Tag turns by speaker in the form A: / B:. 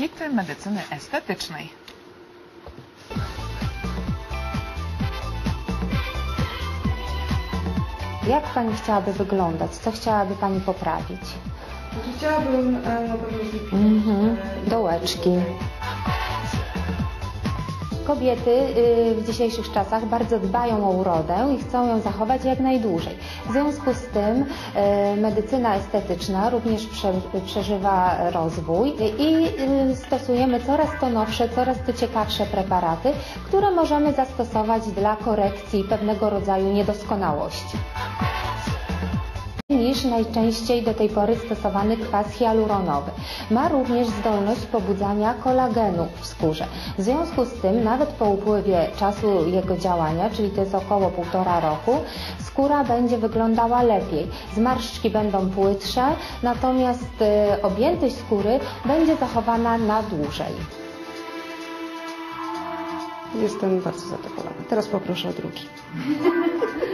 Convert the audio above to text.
A: hity medycyny estetycznej.
B: Jak Pani chciałaby wyglądać? Co chciałaby Pani poprawić?
C: Znaczy, Chciałabym e, na pewno zlikwidować
B: Mhm.
C: e,
B: Dołeczki. Kobiety y, w dzisiejszych czasach bardzo dbają o urodę i chcą ją zachować jak najdłużej. W związku z tym y, medycyna estetyczna również prze, przeżywa rozwój i y, stosujemy coraz to nowsze, coraz to ciekawsze preparaty, które możemy zastosować dla korekcji pewnego rodzaju niedoskonałości najczęściej do tej pory stosowany kwas hialuronowy. Ma również zdolność pobudzania kolagenu w skórze. W związku z tym, nawet po upływie czasu jego działania, czyli to jest około półtora roku, skóra będzie wyglądała lepiej. Zmarszczki będą płytsze, natomiast y, objętość skóry będzie zachowana na dłużej.
C: Jestem bardzo zadowolona. Teraz poproszę o drugi.